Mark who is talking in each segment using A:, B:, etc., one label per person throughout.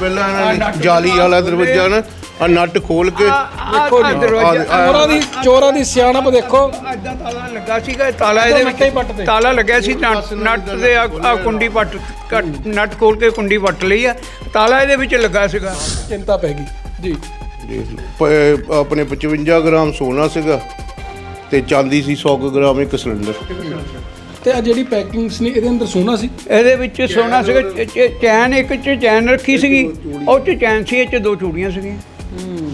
A: ਪਹਿਲਾਂ ਇਹਨਾਂ ਨੇ ਜਾਲੀ ਵਾਲਾ ਦਰਵਾਜ਼ਾ ਨਾ ਆ ਨੱਟ ਖੋਲ ਕੇ
B: ਦੇਖੋ ਚੋਰਾਂ ਦੀ ਚੋਰਾਂ ਦੀ ਸਿਆਣਪ ਦੇਖੋ।
C: ਐਦਾਂ ਤਾਲਾ ਲੱਗਾ ਸੀਗਾ ਇਹ ਤਾਲਾ ਇਹਦੇ। ਵਿੱਚ ਤਾਲਾ ਲੱਗਿਆ ਸੀ ਨੱਟ ਦੇ ਆ ਕੁੰਡੀ ਪੱਟ ਨੱਟ ਖੋਲ ਕੇ ਕੁੰਡੀ ਪੱਟ ਲਈ ਆ। ਤਾਲਾ ਇਹਦੇ ਵਿੱਚ ਲੱਗਾ ਸੀਗਾ।
B: ਚਿੰਤਾ ਪੈ ਗਈ। ਜੀ।
A: ਆਪਣੇ 55 ਗ੍ਰਾਮ ਸੋਨਾ ਸੀਗਾ ਤੇ ਚਾਂਦੀ ਸੀ 100 ਕੁ ਗ੍ਰਾਮ ਇੱਕ ਸਿਲੰਡਰ।
B: ਤੇ ਆ ਜਿਹੜੀ ਪੈਕਿੰਗਸ ਨੇ ਇਹਦੇ ਅੰਦਰ ਸੋਨਾ ਸੀ?
C: ਇਹਦੇ ਵਿੱਚ ਸੋਨਾ ਸੀਗਾ ਚ- ਚ- ਚੈਨ ਇੱਕ ਚ ਚੈਨ ਰੱਖੀ ਸੀਗੀ ਉਹ ਚ ਚੈਨ ਸੀ ਇਹ ਚ ਦੋ ਚੂੜੀਆਂ ਸੀਗੀਆਂ।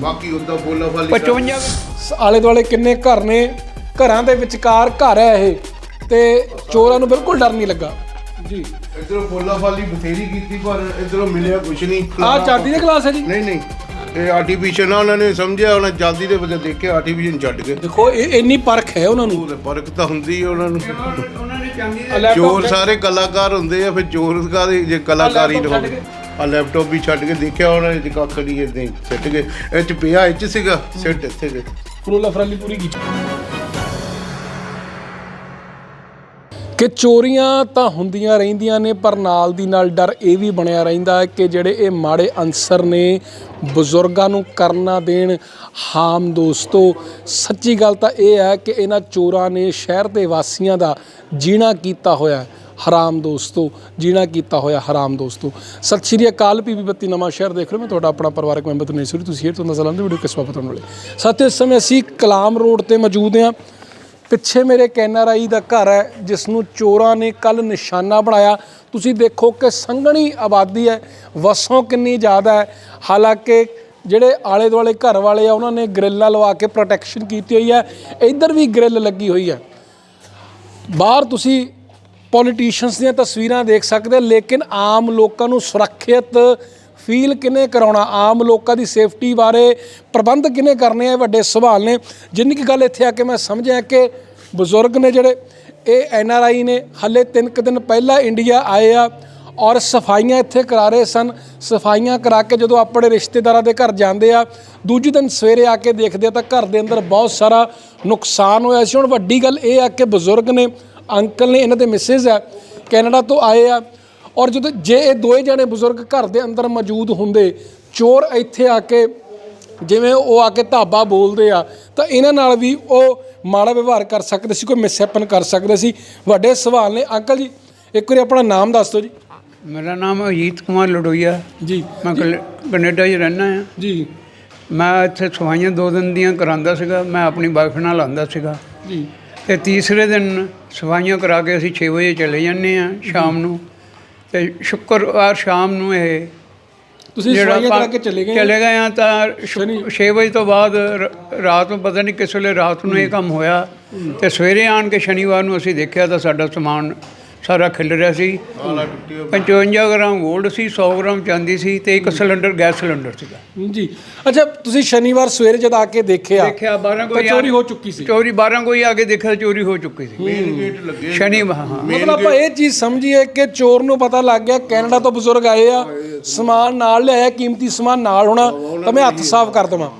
A: ਬਾਕੀ ਉਹਦਾ ਬੋਲਾ ਫਾਲੀ
C: 55
B: ਸ- ਆਲੇ ਦੁਆਲੇ ਕਿੰਨੇ ਘਰ ਨੇ? ਘਰਾਂ ਦੇ ਵਿਚਕਾਰ ਘਰ ਹੈ ਇਹ ਤੇ ਚੋਰਾਂ ਨੂੰ ਬਿਲਕੁਲ ਡਰ ਨਹੀਂ ਲੱਗਾ। ਜੀ।
A: ਇਧਰੋਂ ਬੋਲਾ ਫਾਲੀ ਬਥੇਰੀ ਕੀਤੀ ਪਰ ਇਧਰੋਂ ਮਿਲਿਆ ਕੁਛ ਨਹੀਂ।
B: ਆ ਚਾਂਦੀ ਦੇ ਗਲਾਸ ਹੈ ਜੀ।
A: ਨਹੀਂ ਨਹੀਂ। ਇਹ ਆਰਟੀਫੀਸ਼ੀਅਲ ਆ ਉਹਨਾਂ ਨੇ ਸਮਝਿਆ ਉਹਨਾਂ ਚਾਂਦੀ ਦੇ ਬਦਲੇ ਦੇਖਿਆ ਆਰਟੀਫੀਸ਼ੀਅਲ ਛੱਡ ਗਏ।
B: ਦੇਖੋ ਇਹ ਇੰਨੀ ਪਰਖ ਹੈ ਉਹਨਾਂ ਨੂੰ।
A: ਉਹ ਤੇ ਫ਼ਰਕ ਤਾਂ ਹੁੰਦੀ ਹੈ ਉਹਨਾਂ ਨੂੰ
C: ਉਹਨਾਂ ਦੇ
A: ਚੋਰ ਸਾਰੇ ਕਲਾਕਾਰ ਹੁੰਦੇ ਆ ਫਿਰ ਚੋਰ ਕਾਦੇ ਜੇ ਕਲਾਕਾਰੀ ਨਾ ਹੋਵੇ ਆ ਲੈਪਟਾਪ ਵੀ ਛੱਡ ਕੇ ਦੇਖਿਆ ਉਹਨਾਂ ਨੇ ਕੱਖ ਨਹੀਂ ਇਦਾਂ ਸਿੱਟ ਗਏ। ਇਹ ਚ ਪਿਆ ਇਹ ਚ ਸੀਗਾ ਸਿੱਟ ਇੱਥੇ ਗਏ।
B: ਫਰੂਲਾ ਫਰਾਲੀ ਪੂਰੀ ਕੀਤੀ। ਕਿ ਚੋਰੀਆਂ ਤਾਂ ਹੁੰਦੀਆਂ ਰਹਿੰਦੀਆਂ ਨੇ, ਪਰ ਨਾਲ ਦੀ ਨਾਲ ਡਰ ਇਹ ਵੀ ਬਣਿਆ ਰਹਿੰਦਾ ਹੈ ਕਿ ਜਿਹੜੇ ਇਹ ਮਾੜੇ ਅਨਸਰ ਨੇ, ਬਜ਼ੁਰਗਾਂ ਨੂੰ ਕਰਨਾ ਦੇਣ ਹਾਮ ਦੋਸਤੋ। ਸੱਚੀ ਗੱਲ ਤਾਂ ਇਹ ਹੈ ਕਿ ਇਹਨਾਂ ਚੋਰਾਂ ਨੇ ਸ਼ਹਿਰ ਦੇ ਵਾਸੀਆਂ ਦਾ ਜੀਣਾ ਕੀਤਾ ਹੋਇਆ ਹੈ। ਹਰਾਮ ਦੋਸਤੋ, ਜੀਣਾ ਕੀਤਾ ਹੋਇਆ ਹਰਾਮ ਦੋਸਤੋ। ਸਤਿ ਸ਼੍ਰੀ ਅਕਾਲ ਪੀਪੀ ਬੱਤੀ ਨਵਾਂ ਸ਼ਹਿਰ ਦੇਖ ਰਹੇ ਮੈਂ ਤੁਹਾਡਾ ਆਪਣਾ ਪਰਿਵਾਰਕ ਮੈਂਬਰ ਤਨੇਸ਼ਵਰੀ ਤੁਸੀਂ ਹੇਠ ਤੋਂ ਨਜ਼ਰ ਆਉਂਦੇ ਵੀਡੀਓ ਕਿਸ ਬਾਬਤ ਹੋਣ ਵਾਲੇ ਸਾਥੀਓ ਇਸ ਸਮੇਂ ਅਸੀਂ ਕਲਾਮ ਰੋਡ ਤੇ ਮੌਜੂਦ ਹਾਂ। ਪਿੱਛੇ ਮੇਰੇ ਕੈਨਰਾਈ ਦਾ ਘਰ ਹੈ ਜਿਸ ਨੂੰ ਚੋਰਾਂ ਨੇ ਕੱਲ ਨਿਸ਼ਾਨਾ ਬਣਾਇਆ। ਤੁਸੀਂ ਦੇਖੋ ਕਿ ਸੰਘਣੀ ਆਬਾਦੀ ਹੈ, ਵਸੋਂ ਕਿੰਨੀ ਜ਼ਿਆਦਾ ਹੈ। ਹਾਲਾਂਕਿ ਜਿਹੜੇ ਆਲੇ ਦੁਆਲੇ ਘਰ ਵਾਲੇ ਆ, ਉਹਨਾਂ ਨੇ ਗ੍ਰਿਲਾਂ ਲਵਾ ਕੇ ਪ੍ਰੋਟੈਕਸ਼ਨ ਕੀਤੀ ਹੋਈ ਹੈ। ਇੱਧਰ ਵੀ ਗ੍ਰਿਲ ਲੱਗੀ ਹੋਈ ਹੈ। ਬਾਹਰ ਤੁਸੀਂ ਪੋਲੀਟੀਸ਼ੀਅਨਸ ਦੀਆਂ ਤਸਵੀਰਾਂ ਦੇਖ ਸਕਦੇ ਲੇਕਿਨ ਆਮ ਲੋਕਾਂ ਨੂੰ ਸੁਰੱਖਿਅਤ ਫੀਲ ਕਿਨੇ ਕਰਾਉਣਾ? ਆਮ ਲੋਕਾਂ ਦੀ ਸੇਫਟੀ ਬਾਰੇ ਪ੍ਰਬੰਧ ਕਿਨੇ ਕਰਨੇ ਆ? ਵੱਡੇ ਸਵਾਲ ਨੇ। ਜਿੰਨੀ ਕੀ ਗੱਲ ਇੱਥੇ ਆ ਕੇ ਮੈਂ ਸਮਝਿਆ ਕਿ ਬਜ਼ੁਰਗ ਨੇ ਜਿਹੜੇ, ਇਹ ਐਨ ਆਰ ਆਈ ਨੇ ਹੱਲੇ ਤਿੰਨ ਕੁ ਦਿਨ ਪਹਿਲਾਂ ਇੰਡੀਆ ਆਏ ਆ ਔਰ ਸਫਾਈਆਂ ਇੱਥੇ ਕਰਾ ਰਹੇ ਸਨ। ਸਫਾਈਆਂ ਕਰਾ ਕੇ ਜਦੋਂ ਆਪਣੇ ਰਿਸ਼ਤੇਦਾਰਾਂ ਦੇ ਘਰ ਜਾਂਦੇ ਆ, ਦੂਜੇ ਦਿਨ ਸਵੇਰੇ ਆ ਕੇ ਦੇਖਦੇ ਆ ਤਾਂ ਘਰ ਦੇ ਅੰਦਰ ਬਹੁਤ ਸਾਰਾ ਨੁਕਸਾਨ ਹੋਇਆ ਸੀ। ਹੁਣ ਵੱਡੀ ਗੱਲ ਇਹ ਆ ਕਿ ਬਜ਼ੁਰਗ ਨੇ, ਅੰਕਲ ਨੇ, ਇਹਨਾਂ ਦੇ ਮਿਸਿਸ ਆ, ਕੈਨੇਡਾ ਤੋਂ ਆਏ ਆ। ਔਰ ਜਦੋਂ ਜੇ ਇਹ ਦੋਏ ਜਣੇ ਬਜ਼ੁਰਗ ਘਰ ਦੇ ਅੰਦਰ ਮੌਜੂਦ ਹੁੰਦੇ ਚੋਰ ਇੱਥੇ ਆ ਕੇ ਜਿਵੇਂ ਉਹ ਆ ਕੇ ਧਾਬਾ ਬੋਲਦੇ ਆ ਤਾਂ ਇਹਨਾਂ ਨਾਲ ਵੀ ਉਹ ਮਾੜਾ ਵਿਵਹਾਰ ਕਰ ਸਕਦੇ ਸੀ ਕੋਈ ਮਿਸਹੈਪਨ ਕਰ ਸਕਦੇ ਸੀ। ਵੱਡੇ ਸਵਾਲ ਨੇ। ਅੰਕਲ ਜੀ ਇੱਕ ਵਾਰੀ ਆਪਣਾ ਨਾਮ ਦੱਸ ਦਿਓ ਜੀ।
C: ਮੇਰਾ ਨਾਮ ਅਜੀਤ ਕੁਮਾਰ ਲੜੋਈਆ
B: ਜੀ।
C: ਮੈਂ ਕੈਨੇਡਾ 'ਚ ਰਹਿਣਾ ਆ
B: ਜੀ।
C: ਮੈਂ ਇੱਥੇ ਸਫਾਈਆਂ ਦੋ ਦਿਨ ਦੀਆਂ ਕਰਾਉਂਦਾ ਸੀਗਾ। ਮੈਂ ਆਪਣੀ ਵਾਈਫ ਨਾਲ ਆਉਂਦਾ ਸੀਗਾ।
B: ਜੀ।
C: ਤੇ ਤੀਸਰੇ ਦਿਨ ਸਫਾਈਆਂ ਕਰਾ ਕੇ ਅਸੀਂ 6 ਵਜੇ ਚਲੇ ਜਾਂਦੇ ਆ ਸ਼ਾਮ ਨੂੰ। ਤੇ ਸ਼ੁੱਕਰਵਾਰ ਸ਼ਾਮ ਨੂੰ ਇਹ
B: ਤੁਸੀਂ ਸਵਾਈਆਂ ਕਰਾ ਕੇ ਚਲੇ ਗਏ
C: ਚਲੇ ਗਏ ਆ ਤਾਂ 6 ਵਜੇ ਤੋਂ ਬਾਅਦ ਰ- ਰਾਤ ਨੂੰ ਪਤਾ ਨਹੀਂ ਕਿਸ ਵੇਲੇ ਰਾਤ ਨੂੰ ਇਹ ਕੰਮ ਹੋਇਆ ਤੇ ਸਵੇਰੇ ਆਣ ਕੇ ਸ਼ਨੀਵਾਰ ਨੂੰ ਅਸੀਂ ਦੇਖਿਆ ਤਾਂ ਸਾਡਾ ਸਮਾਨ ਸਾਰਾ ਖਿਲ ਰਿਹਾ ਸੀ।
A: ਆਲਾ ਟੁੱਟਿਆ
C: 55 ਗ੍ਰਾਮ ਗੋਲਡ ਸੀ 100 ਗ੍ਰਾਮ ਚਾਂਦੀ ਸੀ ਤੇ ਇੱਕ ਸਿਲੰਡਰ ਗੈਸ ਸਿਲੰਡਰ ਸੀਗਾ।
B: ਜੀ ਅੱਛਾ ਤੁਸੀਂ ਸ਼ਨੀਵਾਰ ਸਵੇਰੇ ਜਦ ਆ ਕੇ ਦੇਖਿਆ
C: ਦੇਖਿਆ 12
B: ਤਾਂ
C: ਕੋਈ
B: ਚੋਰੀ ਹੋ ਚੁੱਕੀ ਸੀ।
C: ਚੋਰੀ 12 ਕੋਈ ਆ ਕੇ ਦੇਖਿਆ ਚੋਰੀ ਹੋ ਚੁੱਕੀ ਸੀ।
A: ਮੇਨ ਗੇਟ ਲੱਗੇ
C: ਸ਼ਨੀ ਹਾਂ ਹਾਂ।
B: ਮਤਲਬ ਆਪਾਂ ਇਹ ਚੀਜ਼ ਸਮਝੀਏ ਕਿ ਚੋਰ ਨੂੰ ਪਤਾ ਲੱਗ ਗਿਆ ਕੈਨੇਡਾ ਤੋਂ ਬਜ਼ੁਰਗ ਆਏ ਆ ਸਮਾਨ ਨਾਲ ਲਿਆਇਆ ਕੀਮਤੀ ਸਮਾਨ ਨਾਲ ਹੋਣਾ ਤਾਂ ਮੈਂ ਹੱਥ ਸਾਫ਼ ਕਰ ਦਵਾਂ।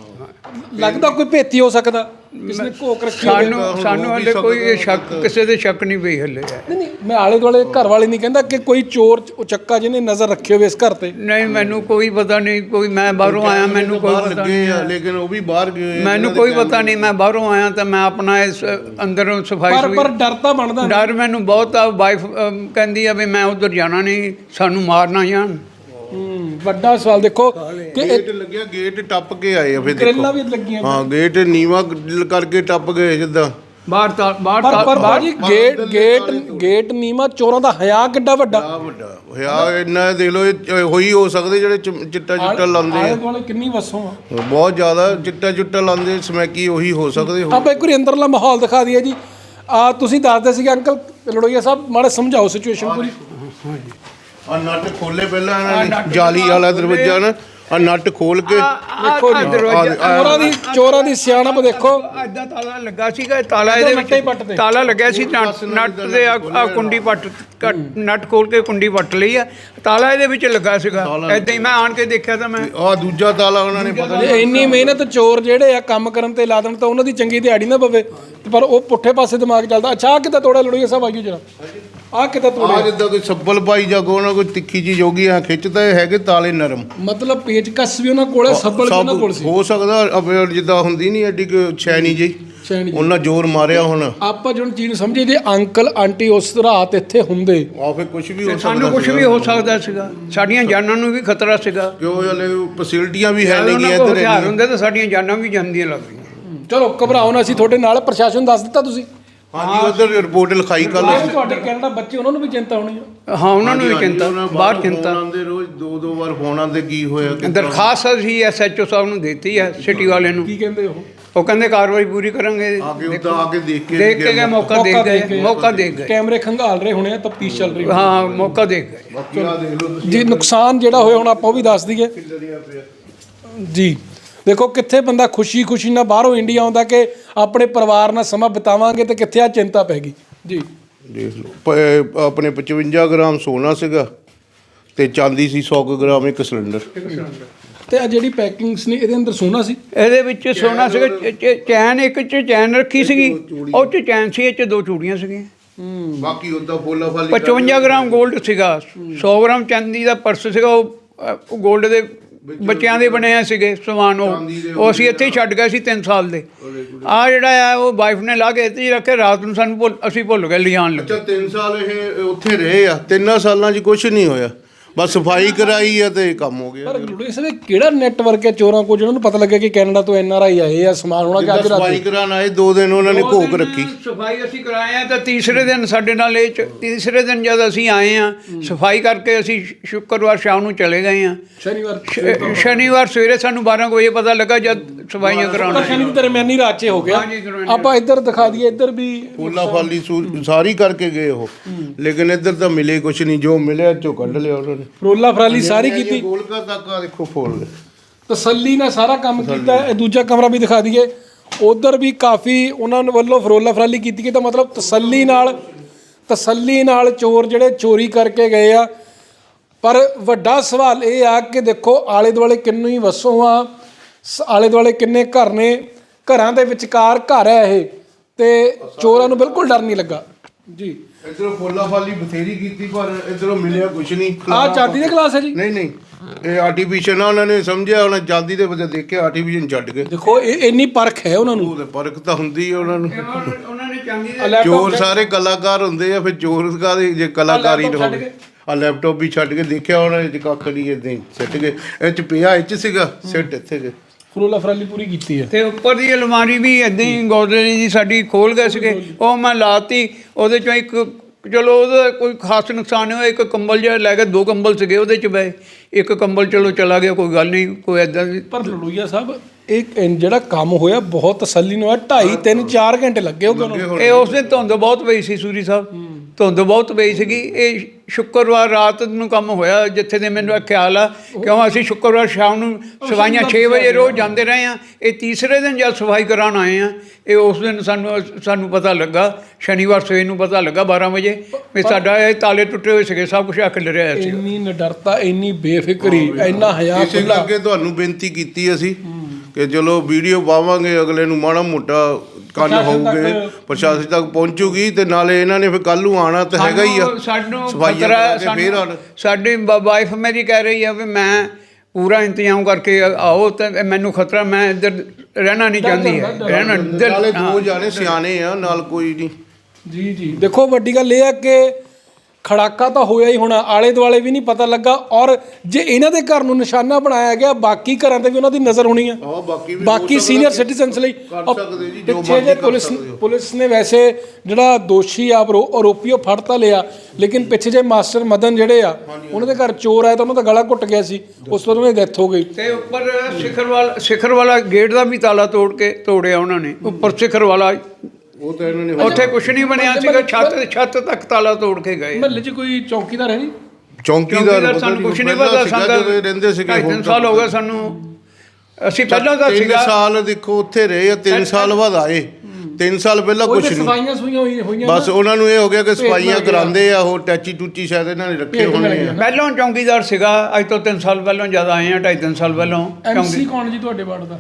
B: ਲੱਗਦਾ ਕੋਈ ਭੇਤੀ ਹੋ ਸਕਦਾ। ਕਿਸ ਨੇ ਘੋਕ ਰੱਖੀ ਹੋਵੇ
C: ਸਾਨੂੰ ਸਾਨੂੰ ਹਲੇ ਕੋਈ ਇਹ ਸ਼ੱਕ ਕਿਸੇ ਦੇ ਸ਼ੱਕ ਨਹੀਂ ਪਈ ਹਲੇ।
B: ਨਹੀਂ ਨਹੀਂ ਮੈਂ ਆਲੇ ਦੁਆਲੇ ਘਰ ਵਾਲੇ ਨਹੀਂ ਕਹਿੰਦਾ ਕਿ ਕੋਈ ਚੋਰ ਉਚੱਕਾ ਜਿਹਨੇ ਨਜ਼ਰ ਰੱਖੀ ਹੋਵੇ ਇਸ ਘਰ ਤੇ।
C: ਨਹੀਂ ਮੈਨੂੰ ਕੋਈ ਪਤਾ ਨਹੀਂ ਕੋਈ ਮੈਂ ਬਾਹਰੋਂ ਆਇਆ ਮੈਨੂੰ ਕੋਈ ਪਤਾ
A: ਲੱਗੇ ਆ ਲੇਕਿਨ ਉਹ ਵੀ ਬਾਹਰ ਗਏ ਹੋਏ।
C: ਮੈਨੂੰ ਕੋਈ ਪਤਾ ਨਹੀਂ ਮੈਂ ਬਾਹਰੋਂ ਆਇਆ ਤਾਂ ਮੈਂ ਆਪਣਾ ਇਸ ਅੰਦਰੋਂ ਸਫ਼ਾਈ
B: ਪਰ ਪਰ ਡਰ ਤਾਂ ਬਣਦਾ
C: ਡਰ ਮੈਨੂੰ ਬਹੁਤ ਆ ਵਾਈਫ ਕਹਿੰਦੀ ਆ ਵੀ ਮੈਂ ਉਧਰ ਜਾਣਾ ਨਹੀਂ ਸਾਨੂੰ ਮਾਰ ਨਾ ਜਾਣ
B: ਹੂੰ, ਵੱਡਾ ਸਵਾਲ ਦੇਖੋ ਕਿ ਇਹ
A: ਗੇਟ ਲੱਗਿਆ ਗੇਟ ਟੱਪ ਕੇ ਆਏ ਆ ਫਿਰ
B: ਗ੍ਰਿਲਾਂ
A: ਦੇਖੋ।
B: ਵੀ ਲੱਗੀਆਂ
A: ਹਾਂ ਗੇਟ ਨੀਵਾ ਕਰਕੇ ਟੱਪ ਗਏ ਜਿੱਦਾਂ
C: ਬਾਹਰ ਤਾਂ ਬਾਹਰ ਤਾਂ
B: ਪਰ ਬਾਜੀ ਗੇਟ ਗੇਟ ਗੇਟ ਨੀਮਾ ਚੋਰਾਂ ਦਾ ਹਯਾ ਕਿੱਡਾ ਵੱਡਾ?
A: ਆ ਵੱਡਾ? ਹੋਇਆ ਇੰਨਾ ਦੇਖ ਲਓ ਇਹ ਹੋਈ ਹੋ ਸਕਦੇ ਜਿਹੜੇ ਚਿੱਟਾ ਚਿੱਟਾ ਲਾਉਂਦੇ
B: ਆਲੇ
A: ਆ।
B: ਦੁਆਲੇ ਕਿੰਨੀ ਵਸੋਂ ਆ।
A: ਬਹੁਤ ਜ਼ਿਆਦਾ ਚਿੱਟਾ ਚਿੱਟਾ ਲਾਉਂਦੇ ਸਮੈਕੀ ਉਹੀ ਹੋ ਸਕਦੇ ਹੋ।
B: ਆਪਾਂ ਇੱਕ ਵਾਰੀ ਅੰਦਰਲਾ ਮਾਹੌਲ ਦਿਖਾ ਦਈਏ ਜੀ। ਆ ਤੁਸੀਂ ਦੱਸਦੇ ਸੀਗੇ ਅੰਕਲ ਲੜੋਈਆ ਸਾਹਿਬ ਮਾੜਾ ਸਮਝਾਓ ਸਿਚੁਏਸ਼ਨ ਪੂਰੀ।
A: ਆ ਨੱਟ ਖੋਲੇ ਪਹਿਲਾਂ ਇਹਨਾਂ ਨੇ ਜਾਲੀ ਵਾਲਾ ਦਰਵਾਜ਼ਾ ਨਾ ਆ ਨੱਟ ਖੋਲ ਕੇ
B: ਦੇਖੋ ਜੀ। ਚੋਰਾਂ ਦੀ ਚੋਰਾਂ ਦੀ ਸਿਆਣਪ ਦੇਖੋ।
C: ਐਦਾਂ ਤਾਲਾ ਲੱਗਾ ਸੀਗਾ ਇਹ ਤਾਲਾ ਇਹਦੇ
B: ਨੱਟਾਂ ਹੀ ਪੱਟ ਤੇ।
C: ਵਿੱਚ ਤਾਲਾ ਲੱਗਿਆ ਸੀ ਨੱਟ ਨੱਟ ਦੇ ਆ ਆ ਕੁੰਡੀ ਪੱਟ ਕੱਟ- ਨੱਟ ਖੋਲ ਕੇ ਕੁੰਡੀ ਪੱਟ ਲਈ ਆ। ਤਾਲਾ ਇਹਦੇ ਵਿੱਚ ਲੱਗਾ ਸੀਗਾ। ਐਦਾਂ ਹੀ ਮੈਂ ਆਣ ਕੇ ਦੇਖਿਆ ਤਾਂ ਮੈਂ।
A: ਆ ਦੂਜਾ ਤਾਲਾ ਉਹਨਾਂ ਨੇ ਪਤਾ
B: ਜੇ ਇੰਨੀ ਮਿਹਨਤ ਚੋਰ ਜਿਹੜੇ ਆ ਕੰਮ ਕਰਨ ਤੇ ਲਾ ਦੇਣ ਤਾਂ ਉਹਨਾਂ ਦੀ ਚੰਗੀ ਦਿਹਾੜੀ ਨਾ ਪਵੇ। ਤੇ ਪਰ ਉਹ ਪੁੱਠੇ ਪਾਸੇ ਦਿਮਾਗ ਚੱਲਦਾ। ਅੱਛਾ ਆਹ ਕਿੱਦਾਂ ਤੋੜਾ ਲੜੋਈਆ ਸਾਹਿਬ ਆਈਓ ਜਰਾ। ਆ ਕਿਤਾ
A: ਆ?
B: ਤੋੜਿਆ
A: ਜਿੱਦਾਂ ਕੋਈ ਸੱਬਲ ਪਾਈ ਜਾਂ ਕੋਈ ਨਾ ਕੋਈ ਤਿੱਖੀ ਚੀਜ਼ ਹੋਗੀ ਆ ਖਿੱਚਦਾ ਇਹ ਹੈਗੇ ਤਾਲੇ ਨਰਮ।
B: ਮਤਲਬ ਪੇਚਕਸ ਵੀ ਉਹਨਾਂ ਕੋਲ ਹੈ ਸੱਬਲ ਵੀ ਉਹਨਾਂ ਕੋਲ ਸੀ।
A: ਹੋ ਸਕਦਾ ਅਬ ਜਿੱਦਾਂ ਹੁੰਦੀ ਨਹੀਂ ਐਡੀ ਕੁ ਛੈਣੀ ਜੀ
B: ਸ਼ੈਣੀ ਜੀ।
A: ਉਹਨਾਂ ਜ਼ੋਰ ਮਾਰਿਆ ਹੁਣ।
B: ਆਪਾਂ ਜਦੋਂ ਚੀਜ਼ ਨੂੰ ਸਮਝੇ ਜੇ ਅੰਕਲ ਆਂਟੀ ਉਸ ਰਾਤ ਇੱਥੇ ਹੁੰਦੇ।
A: ਆ ਫੇ ਕੁਝ ਵੀ ਹੋ ਸਕਦਾ
C: ਸਾਨੂੰ ਕੁਝ ਵੀ ਹੋ ਸਕਦਾ ਸੀਗਾ। ਸਾਡੀਆਂ ਜਾਨਾਂ ਨੂੰ ਵੀ ਖਤਰਾ ਸੀਗਾ।
A: ਕਿਉਂ ਹਲੇ ਫੈਸਿਲਿਟੀਆਂ ਵੀ ਹੈ ਨਹੀਂ
C: ਉਹਨਾਂ ਕੋਲ ਹਥਿਆਰ। ਹੁੰਦੇ ਤਾਂ ਸਾਡੀਆਂ ਜਾਨਾਂ ਵੀ ਜਾਂਦੀਆਂ ਲੱਗਦੀਆਂ
B: ਚਲੋ ਘਬਰਾਓ ਨਾ ਅਸੀਂ ਤੁਹਾਡੇ ਨਾਲ ਪ੍ਰਸ਼ਾਸਨ ਨੂੰ ਦੱਸ ਦਿੱਤਾ ਤੁਸੀਂ।
A: ਹਾਂਜੀ ਉਧਰ ਰਿਪੋਰਟ ਲਿਖਾਈ ਕੱਲ
B: ਆਹ ਤੁਹਾਡੇ ਕੈਨੇਡਾ ਬੱਚੇ ਉਹਨਾਂ ਨੂੰ ਵੀ ਚਿੰਤਾ ਹੋਣੀ ਆ।
C: ਹਾਂ ਉਹਨਾਂ ਨੂੰ ਵੀ ਚਿੰਤਾ ਬਾਹਰ ਚਿੰਤਾ।
A: ਆਉਂਦੇ ਰੋਜ਼ ਦੋ ਦੋ ਵਾਰ ਫੋਨ ਆਉਂਦੇ ਕੀ ਹੋਇਆ ਕਿੱਦਾਂ?
C: ਦਰਖਾਸਤ ਅਸੀਂ ਐਸਐਚਓ ਸਾਹਿਬ ਨੂੰ ਦਿੱਤੀ ਹੈ ਸਿਟੀ ਵਾਲੇ ਨੂੰ।
B: ਕੀ ਕਹਿੰਦੇ ਉਹ?
C: ਉਹ ਕਹਿੰਦੇ ਕਾਰਵਾਈ ਪੂਰੀ ਕਰਾਂਗੇ।
A: ਆ ਕੇ ਉਦਾਂ ਆ ਕੇ ਦੇਖ ਕੇ
C: ਦੇਖ ਕੇ ਗਏ ਮੌਕਾ ਦੇਖ ਗਏ ਮੌਕਾ ਦੇਖ ਗਏ।
B: ਕੈਮਰੇ ਖੰਗਾਲ ਰਹੇ ਹੋਣੇ ਆ ਤਫਤੀਸ਼ ਚੱਲ ਰਹੀ ਹੋਣੀ।
C: ਹਾਂ ਮੌਕਾ ਦੇਖ ਗਏ।
A: ਬਾਕੀ ਆ ਦੇਖ ਲਓ ਤੁਸੀਂ।
B: ਜੀ ਨੁਕਸਾਨ ਜਿਹੜਾ ਹੋਇਆ ਹੁਣ ਆਪਾਂ ਉਹ ਵੀ ਦੱਸ ਦਈਏ।
A: ਕਿੱਦਾਂ ਪਿਆ?
B: ਜੀ। ਦੇਖੋ ਕਿੱਥੇ ਬੰਦਾ ਖੁਸ਼ੀ-ਖੁਸ਼ੀ ਨਾਲ ਬਾਹਰੋਂ ਇੰਡੀਆ ਆਉਂਦਾ ਕਿ ਆਪਣੇ ਪਰਿਵਾਰ ਨਾਲ ਸਮਾਂ ਬਿਤਾਵਾਂਗੇ ਤੇ ਕਿੱਥੇ ਆ ਚਿੰਤਾ ਪੈ ਗਈ? ਜੀ।
A: ਦੇਖ ਲਓ ਪ- ਆਪਣੇ 55 ਗ੍ਰਾਮ ਸੋਨਾ ਸੀਗਾ ਤੇ ਚਾਂਦੀ ਸੀ 100 ਕੁ ਗ੍ਰਾਮ ਇੱਕ ਸਿਲੰਡਰ।
B: ਤੇ ਆ ਜਿਹੜੀ ਪੈਕਿੰਗਸ ਨੇ ਇਹਦੇ ਅੰਦਰ ਸੋਨਾ ਸੀ?
C: ਇਹਦੇ ਵਿੱਚ ਸੋਨਾ ਸੀਗਾ ਚ- ਚ- ਚੈਨ ਇੱਕ ਚ ਚੈਨ ਰੱਖੀ ਸੀਗੀ ਉਹ ਚ ਚੈਨ ਸੀ ਇਹ ਚ ਦੋ ਚੂੜੀਆਂ ਸੀਗੀਆਂ।
A: ਬਾਕੀ ਉਦਾਂ ਫੋਲਾ ਫਾਲੀ
C: 55 ਗ੍ਰਾਮ 골ਡ ਸੀਗਾ 100 ਗ੍ਰਾਮ ਚਾਂਦੀ ਦਾ ਪਰਸ ਸੀਗਾ ਉਹ ਅ, ਉਹ 골ਡ ਦੇ ਬੱਚਿਆਂ ਦੇ ਬਣਿਆ ਸੀਗੇ ਸਮਾਨ ਉਹ। ਉਹ ਅਸੀਂ ਇੱਥੇ ਹੀ ਛੱਡ ਗਏ ਸੀ 3 ਸਾਲ ਦੇ। ਆ ਜਿਹੜਾ ਆ ਉਹ ਵਾਈਫ ਨੇ ਲਾ ਕੇ ਇੱਥੇ ਹੀ ਰੱਖੇ ਰਾਤ ਨੂੰ ਸਾਨੂੰ ਭੁੱਲ- ਅਸੀਂ ਭੁੱਲ ਗਏ ਲਿਜਾਣ ਲੱਗੇ।
A: ਅੱਛਾ 3 ਸਾਲ ਇਹ ਉੱਥੇ ਰਹੇ ਆ। ਤਿੰਨਾਂ ਸਾਲਾਂ 'ਚ ਕੁਝ ਨਹੀਂ ਹੋਇਆ। ਬਸ ਸਫ਼ਾਈ ਕਰਾਈ ਆ ਤੇ ਕੰਮ ਹੋ ਗਿਆ
B: ਪਰ ਲੁੜੇ ਸਵੇ ਕਿਹੜਾ ਨੈਟਵਰਕ ਹੈ ਚੋਰਾਂ ਕੋਲ? ਜਿਹਨਾਂ ਨੂੰ ਪਤਾ ਲੱਗਿਆ ਕਿ ਕੈਨੇਡਾ ਤੋਂ ਐਨ ਆਰ ਆਈ ਆਏ ਆ ਸਮਾਨ ਹੋਣਾ ਕਿ ਅੱਜ ਰਾਤ
A: ਸਫ਼ਾਈ ਕਰਾਉਣ ਆਏ ਦੋ ਦਿਨ ਉਹਨਾਂ ਨੇ
C: ਦੋ
A: ਘੋਕ
C: ਦਿਨ
A: ਰੱਖੀ।
C: ਸਫ਼ਾਈ ਅਸੀਂ ਕਰਾਏ ਆ ਤਾਂ ਤੀਸਰੇ ਦਿਨ ਸਾਡੇ ਨਾਲ ਇਹ ਚ- ਤੀਸਰੇ ਦਿਨ ਜਦ ਅਸੀਂ ਆਏ ਆ ਸਫ਼ਾਈ ਕਰਕੇ ਅਸੀਂ ਸ਼ੁ- ਸ਼ੁੱਕਰਵਾਰ ਸ਼ਾਮ ਨੂੰ ਚਲੇ ਗਏ ਆ।
B: ਸ਼ਨੀਵਾਰ
C: ਸ਼ਨੀਵਾਰ ਸਵੇਰੇ ਸਾਨੂੰ 12 ਕੁ ਵਜੇ ਪਤਾ ਲੱਗਾ ਜਦ ਸਫਾਈਆਂ ਕਰਾਉਣ
B: ਤਾਂ ਸ਼ਨੀ ਦੀ ਦਰਮਿਆਨੀ ਰਾਤ 'ਚ ਹੋ ਗਿਆ।
C: ਹਾਂਜੀ, ਦਰਮਿਆਨੀ
B: ਆਪਾਂ ਇੱਧਰ ਦਿਖਾ ਦਈਏ ਇੱਧਰ ਵੀ
A: ਫੋਲਾ ਫਾਲੀ ਸੂ- ਸਾਰੀ ਕਰਕੇ ਗਏ ਉਹ। ਲੇਕਿਨ ਇੱਧਰ ਤਾਂ ਮਿਲੇ ਕੁਝ ਨਹੀਂ ਜੋ ਮਿਲਿਆ ਚੋ ਕੱਢ ਲਿਆ ਉਹਨਾਂ ਨੇ।
B: ਫਰੋਲਾ ਫਰਾਲੀ ਸਾਰੀ ਕੀਤੀ।
A: ਗੋਲਕਾ ਤੱਕ ਆ ਦੇਖੋ ਫੋਲ।
B: ਤਸੱਲੀ ਨਾਲ ਸਾਰਾ ਕੰਮ ਕੀਤਾ ਇਹ ਦੂਜਾ ਕਮਰਾ ਵੀ ਦਿਖਾ ਦਈਏ। ਉਧਰ ਵੀ ਕਾਫੀ ਉਹਨਾਂ ਨੇ ਵੱਲੋਂ ਫਰੋਲਾ ਫਰਾਲੀ ਕੀਤੀ ਗਈ ਤਾਂ ਮਤਲਬ ਤਸੱਲੀ ਨਾਲ ਤਸੱਲੀ ਨਾਲ ਚੋਰ ਜਿਹੜੇ ਚੋਰੀ ਕਰਕੇ ਗਏ ਆ। ਪਰ ਵੱਡਾ ਸਵਾਲ ਇਹ ਆ ਕਿ ਦੇਖੋ ਆਲੇ ਦੁਆਲੇ ਕਿੰਨੀ ਵਸੋਂ ਆ। ਆਲੇ ਦੁਆਲੇ ਕਿੰਨੇ ਘਰ ਨੇ? ਘਰਾਂ ਦੇ ਵਿਚਕਾਰ ਘਰ ਹੈ ਇਹ। ਤੇ ਚੋਰਾਂ ਨੂੰ ਬਿਲਕੁਲ ਡਰ ਨਹੀਂ ਲੱਗਾ। ਜੀ।
A: ਇਧਰੋਂ ਫੋਲਾ ਫਾਲੀ ਬਥੇਰੀ ਕੀਤੀ ਪਰ ਇਧਰੋਂ ਮਿਲਿਆ ਕੁਝ ਨਹੀਂ।
B: ਆਹ ਚਾਂਦੀ ਦੇ ਗਲਾਸ ਹੈ ਜੀ?
A: ਨਹੀਂ ਨਹੀਂ ਇਹ ਆਰਟੀਫੀਸ਼ੀਅਲ ਆ ਉਹਨਾਂ ਨੇ ਸਮਝਿਆ ਉਹਨਾਂ ਚਾਂਦੀ ਦੇ ਬਦਲੇ ਦੇਖਿਆ ਆਰਟੀਫੀਸ਼ੀਅਲ ਛੱਡ ਗਏ
B: ਦੇਖੋ ਇਹ ਇੰਨੀ ਪਰਖ ਹੈ ਉਹਨਾਂ ਨੂੰ।
A: ਉਹਦੇ ਪਰਖ ਤਾਂ ਹੁੰਦੀ ਹੈ ਉਹਨਾਂ ਨੂੰ।
C: ਉਹਨਾਂ ਨੇ ਚਾਂਦੀ ਦੇ
A: ਚੋਰ ਸਾਰੇ ਕਲਾਕਾਰ ਹੁੰਦੇ ਆ ਫਿਰ ਚੋਰ ਕਾਦੇ ਜੇ ਕਲਾਕਾਰੀ ਨਾ ਹੋਵੇ ਆ ਲੈਪਟਾਪ ਵੀ ਛੱਡ ਕੇ ਦੇਖਿਆ ਉਹਨਾਂ ਨੇ ਕੱਖ ਨਹੀਂ ਇਦਾਂ ਸਿੱਟ ਗਏ। ਇਹ ਚ ਪਿਆ ਇਹ ਚ ਸੀਗਾ ਸਿੱਟ ਇੱਥੇ ਗਏ।
B: ਫਰੋਲਾ ਫਰਾਲੀ ਪੂਰੀ ਕੀਤੀ ਹੈ।
C: ਤੇ ਉੱਪਰ ਦੀ ਅਲਮਾਰੀ ਵੀ ਇਦਾਂ ਹੀ ਗੋਦਰੇਜ ਦੀ ਸਾਡੀ ਖੋਲ ਗਏ ਸੀਗੇ। ਉਹ ਮੈਂ ਲਾਤੀ ਉਹਦੇ ਚੋਂ ਇੱਕ ਚਲੋ ਉਹਦਾ ਕੋਈ ਖਾਸ ਨੁਕਸਾਨ ਨਹੀਂ ਹੋਇਆ। ਇੱਕ ਕੰਬਲ ਜਿਹਾ ਲੈ ਕੇ ਦੋ ਕੰਬਲ ਸੀਗੇ ਉਹਦੇ ਚ ਬਏ ਇੱਕ ਕੰਬਲ ਚਲੋ ਚਲਾ ਗਿਆ ਕੋਈ ਗੱਲ ਨਹੀਂ ਕੋਈ ਐਦਾਂ ਦੀ।
B: ਪਰ ਲੜੂਈਆ ਸਾਹਿਬ ਇਹ ਜਿਹੜਾ ਕੰਮ ਹੋਇਆ ਬਹੁਤ ਤਸੱਲੀ ਨਾਲ ਹੋਇਆ। 2.5 3 4 ਘੰਟੇ ਲੱਗੇ ਉਹਨੂੰ।
C: ਇਹ ਉਸ ਦਿਨ ਧੁੰਦ ਬਹੁਤ ਪਈ ਸੀ ਸੂਰੀ ਸਾਹਿਬ। ਧੁੰਦ ਬਹੁਤ ਪਈ ਸੀਗੀ। ਇਹ ਸ਼ੁੱਕਰਵਾਰ ਰਾਤ ਨੂੰ ਕੰਮ ਹੋਇਆ ਜਿੱਥੇ ਦੇ ਮੈਨੂੰ ਇਹ ਖਿਆਲ ਆ ਕਿਉਂ ਅਸੀਂ ਸ਼ੁੱਕਰਵਾਰ ਸ਼ਾਮ ਨੂੰ ਸਫਾਈਆਂ 6 ਵਜੇ ਰੋਜ਼ ਜਾਂਦੇ ਰਹੇ ਆ ਇਹ ਤੀਸਰੇ ਦਿਨ ਜਦ ਸਫ਼ਾਈ ਕਰਾਉਣ ਆਏ ਆ ਇਹ ਉਸ ਦਿਨ ਸਾਨੂੰ ਸਾਨੂੰ ਪਤਾ ਲੱਗਾ ਸ਼ਨੀਵਾਰ ਸਵੇਰ ਨੂੰ ਪਤਾ ਲੱਗਾ 12 ਵਜੇ ਵੀ ਸਾਡਾ ਇਹ ਤਾਲੇ ਟੁੱਟੇ ਹੋਏ ਸੀਗੇ ਸਭ ਕੁਝ ਅੱਖ ਰਿਹਾ ਸੀ
B: ਇੰਨੀ ਨਿਡਰਤਾ ਇੰਨੀ ਬੇਫਿਕਰੀ ਇੰਨਾ ਹਯਾ ਖੁੱਲਾ
A: ਕਰਕੇ ਤੁਹਾਨੂੰ ਬੇਨਤੀ ਕੀਤੀ ਅਸੀਂ ਕਿ ਚਲੋ ਵੀਡੀਓ ਪਾਵਾਂਗੇ ਅਗਲੇ ਨੂੰ ਮਾੜਾ ਮੋਟਾ
B: ਪ੍ਰਸ਼ਾਸਨ ਤੱਕ-
A: ਹੋਊਗੇ ਪ੍ਰਸ਼ਾਸਨ ਤੱਕ ਪਹੁੰਚੂਗੀ ਤੇ ਨਾਲੇ ਇਹਨਾਂ ਨੇ ਫਿਰ ਕੱਲ ਨੂੰ ਆਣਾ ਤਾਂ ਹੈਗਾ ਹੀ ਆ
C: ਸਾਨੂੰ- ਸਾਨੂੰ
A: ਸਫਾਈਆਂ
C: ਖਤਰਾ
A: ਕਰਾ ਕੇ ਫੇਰ ਆਉਣ।
C: ਸਾਨੂੰ ਸਾਡੀ ਵਾਈਫ ਮੇਰੀ ਕਹਿ ਰਹੀ ਆ ਵੀ ਮੈਂ ਪੂਰਾ ਇੰਤਜ਼ਾਮ ਕਰਕੇ ਆਓ ਤੇ ਮੈਨੂੰ ਖਤਰਾ ਮੈਂ ਇੱਧਰ ਰਹਿਣਾ ਨਹੀਂ ਚਾਹੁੰਦੀ ਹੈ ਰਹਿਣਾ
A: ਨਾਲੇ। ਦੋ ਜਾਣੇ ਸਿਆਣੇ ਆ ਨਾਲ ਕੋਈ ਨਹੀਂ
B: ਜੀ ਜੀ ਦੇਖੋ ਵੱਡੀ ਗੱਲ ਇਹ ਆ ਕਿ ਖੜਾਕਾ ਤਾਂ ਹੋਇਆ ਹੀ ਹੋਣਾ ਆਲੇ ਦੁਆਲੇ ਵੀ ਨਹੀਂ ਪਤਾ ਲੱਗਾ ਔਰ ਜੇ ਇਹਨਾਂ ਦੇ ਘਰ ਨੂੰ ਨਿਸ਼ਾਨਾ ਬਣਾਇਆ ਗਿਆ ਬਾਕੀ ਘਰਾਂ ਤੇ ਵੀ ਉਹਨਾਂ ਦੀ ਨਜ਼ਰ ਹੋਣੀ ਆ।
A: ਹਾਂ ਬਾਕੀ ਵੀ
B: ਬਾਕੀ ਸੀਨੀਅਰ ਸਿਟੀਜ਼ਨਸ ਲਈ
A: ਕਰ ਸਕਦੇ ਜੀ, ਜੋ ਮਰਜ਼ੀ
B: ਪੁਲਿਸ। ਪੁਲਿਸ ਨੇ ਵੈਸੇ ਜਿਹੜਾ ਦੋਸ਼ੀ ਆ ਆਰੋ- ਆਰੋਪੀ ਉਹ ਫੜ ਤਾਂ ਲਿਆ ਲੇਕਿਨ ਪਿੱਛੇ ਜੇ ਮਾਸਟਰ ਮਦਨ ਜਿਹੜੇ ਆ ਉਹਨਾਂ ਦੇ ਘਰ ਚੋਰ ਆਇਆ ਤਾਂ ਉਹਨਾਂ ਦਾ ਗਲਾ ਘੁੱਟ ਗਿਆ ਸੀ ਉਸ ਤੋਂ ਬਾਅਦ ਉਹਨਾਂ ਡੈਥ ਹੋ ਗਈ।
C: ਤੇ ਉੱਪਰ ਸਿਖਰ ਵਾਲਾ ਸਿਖਰ ਵਾਲਾ ਗੇਟ ਦਾ ਵੀ ਤਾਲਾ ਤੋੜ ਕੇ ਤੋੜਿਆ ਉਹਨਾਂ ਨੇ ਉੱਪਰ ਸਿਖਰ ਵਾਲਾ
A: ਉਹ ਤਾਂ ਇਹਨਾਂ ਨੇ
C: ਉੱਥੇ ਕੁਝ ਨਹੀਂ ਬਣਿਆ ਸੀਗਾ ਛੱਤ ਛੱਤ ਤੱਕ ਤਾਲਾ ਤੋੜ ਕੇ ਗਏ।
B: ਮਹੱਲੇ 'ਚ ਕੋਈ ਚੌਕੀਦਾਰ ਹੈ ਨਹੀਂ?
A: ਚੌਂਕੀਦਾਰ
C: ਸਾਨੂੰ ਕੁਝ ਨਹੀਂ ਪਤਾ
A: ਇਹ ਰਹਿੰਦੇ ਸੀਗੇ ਹੁਣ
C: ਸਾਲ ਹੋ ਗਏ ਸਾਨੂੰ। ਅਸੀਂ ਪਹਿਲਾਂ
A: ਤਿੰਨ
C: ਸੀਗਾ
A: ਸਾਲ ਦੇਖੋ ਉੱਥੇ ਰਹੇ ਆ 3 ਸਾਲ ਬਾਅਦ ਆਏ। 3 ਸਾਲ ਪਹਿਲਾਂ ਕੁਝ ਨਹੀਂ
B: ਸਫਾਈਆਂ ਸੁਈਆਂ ਹੋਈ- ਹੋਈਆਂ
A: ਬਸ। ਉਹਨਾਂ ਨੂੰ ਇਹ ਹੋ ਗਿਆ ਕਿ ਸਫਾਈਆਂ। ਕਰਾਉਂਦੇ ਆ ਉਹ ਟੈਚੀ ਟੂਚੀ ਸ਼ਾਇਦ ਇਹਨਾਂ ਨੇ ਰੱਖੇ ਹੋਣੇ। ਆ।
C: ਪਹਿਲਾਂ ਚੌਂਕੀਦਾਰ ਸੀਗਾ ਅੱਜ ਤੋਂ 3 ਸਾਲ ਪਹਿਲਾਂ ਜਦ ਆਏ ਆ ਢਾਈ ਤਿੰਨ ਸਾਲ ਪਹਿਲਾਂ
B: ਐਮਸੀ ਕੌਣ ਜੀ ਤੁਹਾਡੇ ਵਾਰਡ ਦਾ?